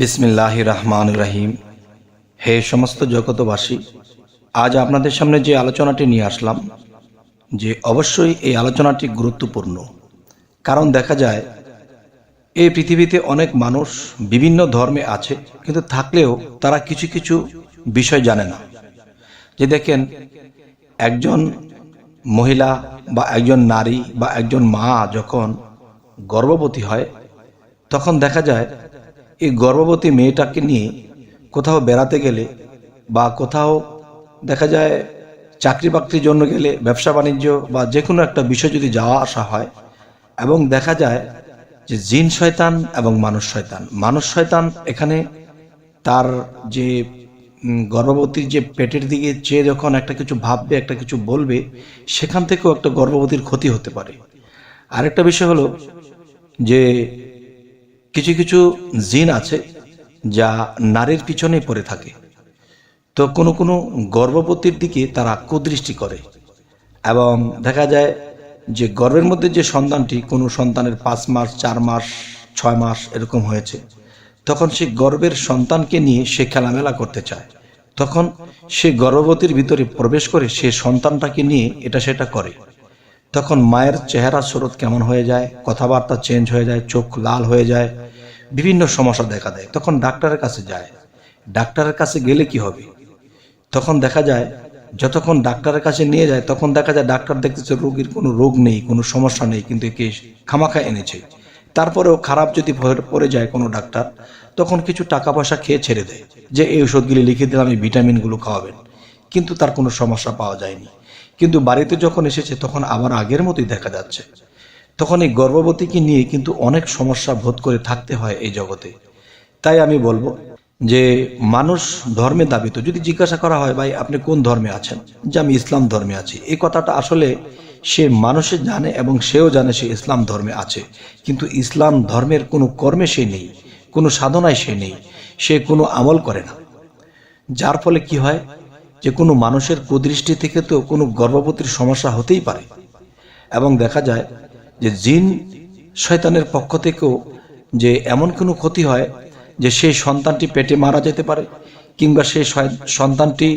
বিসমিল্লাহ রহমান রহিম হে সমস্ত জগতবাসী আজ আপনাদের সামনে যে আলোচনাটি নিয়ে আসলাম, যে অবশ্যই এই আলোচনাটি গুরুত্বপূর্ণ। কারণ দেখা যায়, এই পৃথিবীতে অনেক মানুষ বিভিন্ন ধর্মে আছে, কিন্তু থাকলেও তারা কিছু কিছু বিষয় জানে না। যে দেখেন, একজন মহিলা বা একজন নারী বা একজন মা যখন গর্ভবতী হয়, তখন দেখা যায় এই গর্ভবতী মেয়েটাকে নিয়ে কোথাও বেড়াতে গেলে বা কোথাও দেখা যায় চাকরি বাকরির জন্য গেলে, ব্যবসা বাণিজ্য বা যে কোনো একটা বিষয় যদি যাওয়া আসা হয় এবং দেখা যায় যে জিন শয়তান এবং মানুষ শয়তান। মানুষ শয়তান এখানে তার যে গর্ভবতীর যে পেটের দিকে চেয়ে যখন একটা কিছু ভাববে, একটা কিছু বলবে, সেখান থেকেও একটা গর্ভবতীর ক্ষতি হতে পারে। আরেকটা বিষয় হলো যে কিছু কিছু জিন আছে যা নারীর পিছনে পড়ে থাকে। তো কোনো কোনো গর্ভবতীর দিকে তারা কুদৃষ্টি করে এবং দেখা যায় যে গর্ভের মধ্যে যে সন্তানটি কোনো সন্তানের পাঁচ মাস, চার মাস, ছয় মাস এরকম হয়েছে, তখন সে গর্ভের সন্তানকে নিয়ে সে খেলামেলা করতে চায়। তখন সে গর্ভবতীর ভিতরে প্রবেশ করে সে সন্তানটাকে নিয়ে এটা সেটা করে। তখন মায়ের চেহারা স্রোত কেমন হয়ে যায়, কথাবার্তা চেঞ্জ হয়ে যায়, চোখ লাল হয়ে যায়, বিভিন্ন সমস্যা দেখা দেয়। তখন ডাক্তারের কাছে যায়। ডাক্তারের কাছে গেলে কি হবে? তখন দেখা যায়, যতক্ষণ ডাক্তারের কাছে নিয়ে যায়, তখন দেখা যায় ডাক্তার দেখতেছে রোগীর কোনো রোগ নেই, কোনো সমস্যা নেই, কিন্তু একে খামাখা এনেছে। তারপরেও খারাপ যদি পড়ে যায় কোনো ডাক্তার, তখন কিছু টাকা পয়সা খেয়ে ছেড়ে দেয় যে, এই ওষুধগুলি লিখে দিলাম এই ভিটামিনগুলো খাওয়াবেন। কিন্তু তার কোনো সমস্যা পাওয়া যায়নি। কিন্তু বাড়িতে যখন এসেছে, তখন আবার আগের মতোই দেখা যাচ্ছে। তখন এই গর্ভবতীকে নিয়ে কিন্তু অনেক সমস্যা বোধ করে থাকতে হয় এই জগতে। তাই আমি বলব যে, মানুষ ধর্মে দাবিত। যদি জিজ্ঞাসা করা হয়, ভাই, আপনি কোন ধর্মে আছেন? যে, আমি ইসলাম ধর্মে আছি। এই কথাটা আসলে সে মানুষে জানে এবং সেও জানে সে ইসলাম ধর্মে আছে। কিন্তু ইসলাম ধর্মের কোনো কর্মে সে নেই, কোনো সাধনায় সে নেই, সে কোনো আমল করে না। যার ফলে কি হয়? যে কোনো মানুষের কুদৃষ্টি থেকে তো কোনো গর্ভবতীর সমস্যা হতেই পারে। এবং দেখা যায় যে জিন শয়তানের পক্ষ থেকেও যে এমন কোনো ক্ষতি হয় যে সেই সন্তানটি পেটে মারা যেতে পারে, কিংবা সেই সন্তানটি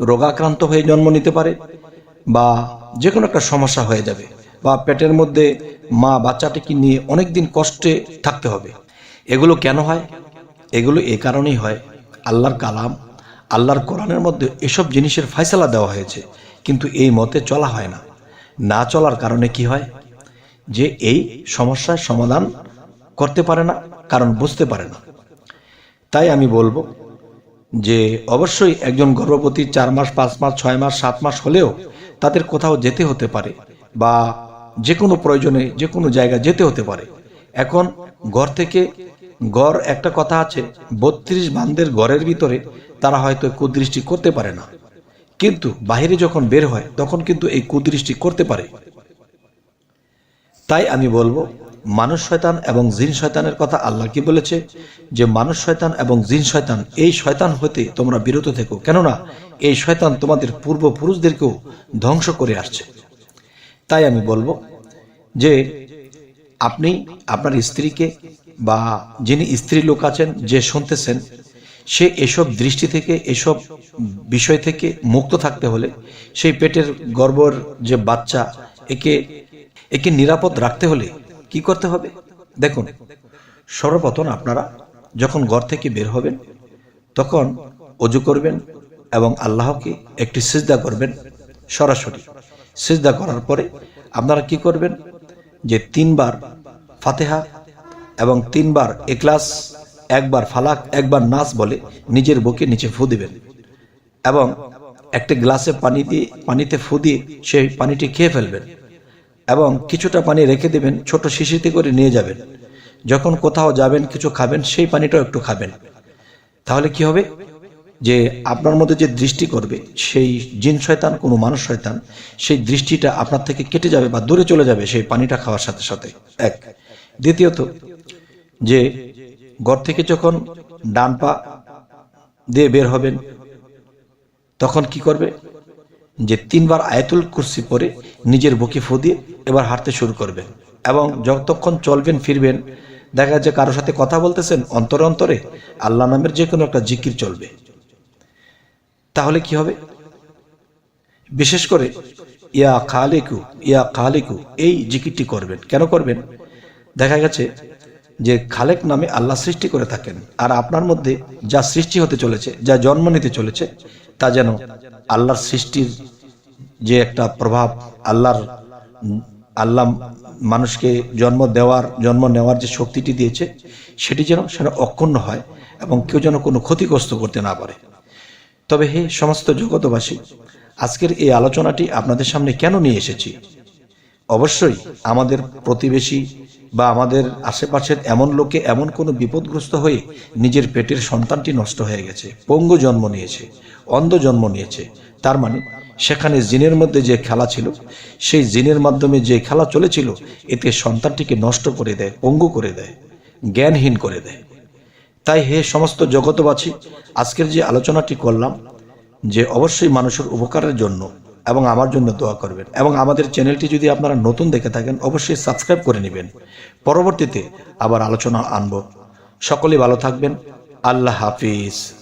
রোগাক্রান্ত হয়ে জন্ম নিতে পারে, বা যে কোনো একটা সমস্যা হয়ে যাবে, বা পেটের মধ্যে মা বাচ্চাটিকে নিয়ে অনেক দিন কষ্টে থাকতে হবে। এগুলো কেন হয়? এগুলো এ কারণেই হয়, আল্লাহর কালাম আল্লাহর কোরআনের মধ্যে এসব জিনিসের ফয়সালা দেওয়া হয়েছে, কিন্তু এই মতে চলা হয় না। না চলার কারণে কি হয়? যে এই সমস্যার সমাধান করতে পারে না, কারণ বুঝতে পারে না। তাই আমি বলব যে অবশ্যই একজন গর্ভবতী চার মাস, পাঁচ মাস, ছয় মাস, সাত মাস হলেও তাদের কোথাও যেতে হতে পারে বা যে কোনো প্রয়োজনে যে কোনো জায়গায় যেতে হতে পারে। এখন ঘর থেকে গড় একটা কথা আছে, বত্রিশ বান্ধের ঘরের ভিতরে তারা হয়তো কুদৃষ্টি করতে পারে না। কিন্তু বাইরে যখন বের হয়, তখন কিন্তু এই কুদৃষ্টি করতে পারে। তাই আমি বলব, মানুষ শয়তান এবং জিন শয়তানের কথা আল্লাহ কি বলেছে? যে মানুষ শয়তান এবং জিন শয়তান, এই শয়তান হতে তোমরা বিরত থেকো। কেননা, এই শয়তান তোমাদের পূর্বপুরুষদেরকেও ধ্বংস করে আসছে। তাই আমি বলব যে, আপনি আপনার স্ত্রীকে বা যিনি স্ত্রী লোক আছেন, যে শুনতেছেন সে এসব দৃষ্টি থেকে, এসব বিষয় থেকে মুক্ত থাকতে হলে সেই পেটের গর্ভর যে বাচ্চা, একে একে নিরাপদ রাখতে হলে কি করতে হবে? দেখুন, সর্বপ্রথম আপনারা যখন ঘর থেকে বের হবেন, তখন অজু করবেন এবং আল্লাহকে একটি সিজদা করবেন সরাসরি। সিজদা করার পরে আপনারা কি করবেন? যে তিনবার ফাতেহা এবং তিনবার এক্লাস একবার ফালাক, একবার নাস বলে নিজের বুকে নিচে ফু দিবেন। এবং একটা গ্লাসে পানি দিয়ে, পানিতে ফু দিয়ে সেই পানিটি খেয়ে ফেলবেন। এবং কিছুটা পানি রেখে দেবেন, ছোট শিশিতে করে নিয়ে যাবেন। যখন কোথাও যাবেন, কিছু খাবেন, সেই পানিটাও একটু খাবেন। তাহলে কি হবে? যে আপনার মধ্যে যে দৃষ্টি করবে, সেই জিন শয়তান, কোনো মানুষ শয়তান, সেই দৃষ্টিটা আপনার থেকে কেটে যাবে বা দূরে চলে যাবে সেই পানিটা খাওয়ার সাথে সাথে। এক। দ্বিতীয়ত, যে ঘর থেকে যখন ডান পা দিয়ে বের হবেন, তখন কি করবে? যে তিনবার আয়াতুল কুরসি পরে নিজের বুকে ফু দিয়ে এবার হাঁটতে শুরু করবেন এবং যতক্ষণ চলবেন, ফিরবেন, দেখা যাচ্ছে কারোর সাথে কথা বলতেছেন, অন্তরে অন্তরে আল্লাহ নামের যে কোনো একটা জিকির চলবে। তাহলে কি হবে? বিশেষ করে, ইয়া খালিকু ইয়া খালিকু, এই জিকিরটি করবেন। কেন করবেন? দেখা গেছে যে খালেক নামে আল্লাহ সৃষ্টি করে থাকেন আর আপনার মধ্যে যা সৃষ্টি হতে চলেছে, যা জন্ম নিতে চলেছে, তা যেন আল্লাহর সৃষ্টির যে একটা প্রভাব, আল্লাহর, আল্লাহ মানুষকে জন্ম দেওয়ার, জন্ম নেওয়ার যে শক্তিটি দিয়েছে, সেটি যেন সেটা অক্ষুণ্ণ হয় এবং কেউ যেন কোনো ক্ষতিগ্রস্ত করতে না পারে। তবে হে সমস্ত জগতবাসী আজকের এই আলোচনাটি আপনাদের সামনে কেন নিয়ে এসেছি? অবশ্যই আমাদের প্রতিবেশী বা আমাদের আশেপাশের এমন লোকে এমন কোনো বিপদগ্রস্ত হয়ে নিজের পেটের সন্তানটি নষ্ট হয়ে গেছে, পঙ্গু জন্ম নিয়েছে, অন্ধ জন্ম নিয়েছে। তার মানে সেখানে জিনের মধ্যে যে খেলা ছিল, সেই জিনের মাধ্যমে যে খেলা চলেছিল, এতে সন্তানটিকে নষ্ট করে দেয়, পঙ্গু করে দেয়, জ্ঞানহীন করে দেয়। তাই হে সমস্ত জগতবাসী আজকের যে আলোচনাটি করলাম, যে অবশ্যই মানুষের উপকারের জন্য এবং আমার জন্য দোয়া করবেন। এবং আমাদের চ্যানেলটি যদি আপনারা নতুন দেখে থাকেন, অবশ্যই সাবস্ক্রাইব করে নেবেন। পরবর্তীতে আবার আলোচনা আনব। সকলে ভালো থাকবেন। আল্লাহ হাফিজ।